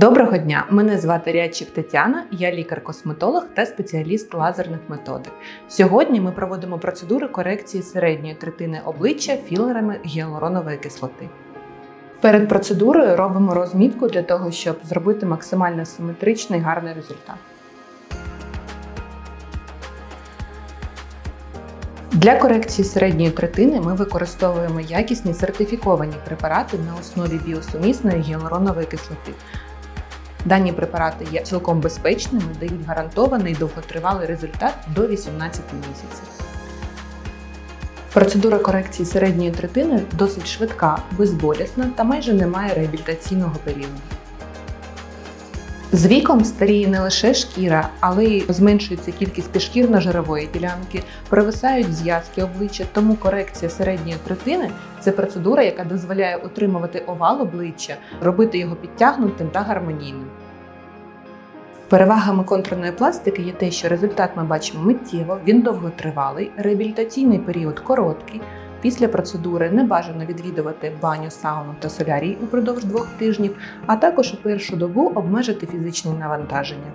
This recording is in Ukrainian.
Доброго дня! Мене звати Рядчик Тетяна, я лікар-косметолог та спеціаліст лазерних методик. Сьогодні ми проводимо процедури корекції середньої третини обличчя філерами гіалуронової кислоти. Перед процедурою робимо розмітку для того, щоб зробити максимально симетричний гарний результат. Для корекції середньої третини ми використовуємо якісні сертифіковані препарати на основі біосумісної гіалуронової кислоти. Дані препарати є цілком безпечними, дають гарантований довготривалий результат до 18 місяців. Процедура корекції середньої третини досить швидка, безболісна та майже не має реабілітаційного періоду. З віком старіє не лише шкіра, але й зменшується кількість підшкірно-жирової ділянки, провисають зв'язки обличчя, тому корекція середньої третини це процедура, яка дозволяє утримувати овал обличчя, робити його підтягнутим та гармонійним. Перевагами контурної пластики є те, що результат ми бачимо миттєво, він довготривалий, реабілітаційний період короткий. Після процедури не бажано відвідувати баню, сауну та солярій упродовж двох тижнів, а також у першу добу обмежити фізичні навантаження.